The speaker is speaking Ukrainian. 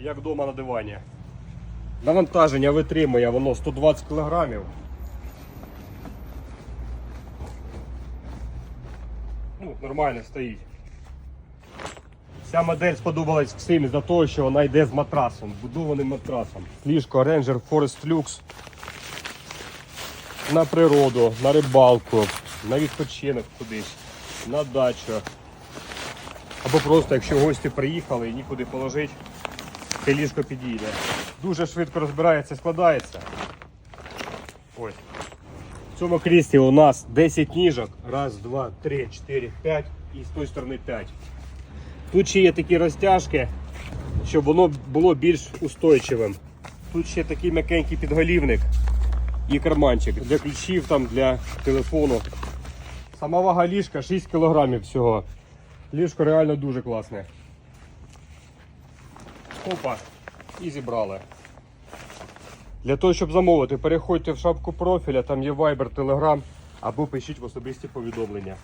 як вдома на дивані. Навантаження витримує воно 120 кг. Ну, нормально стоїть. Ця модель сподобалась всім за того, що вона йде з матрасом, будованим матрасом. Ліжко Ranger Forest Lux на природу, на рибалку, на відпочинок кудись, на дачу. Або просто, якщо гості приїхали і нікуди положити, ліжко підійде. Дуже швидко розбирається, складається. Ось. В цьому кріслі у нас 10 ніжок. Раз, два, три, чотири, п'ять і з тої сторони 5. Тут ще є такі розтяжки, щоб воно було більш устойчивим. Тут ще такий м'якенький підголівник і карманчик для ключів, там, для телефону. Сама вага ліжка 6 кг всього. Ліжко реально дуже класне. Опа, і зібрали. Для того, щоб замовити, переходьте в шапку профіля, там є Viber, Telegram або пишіть в особисті повідомлення.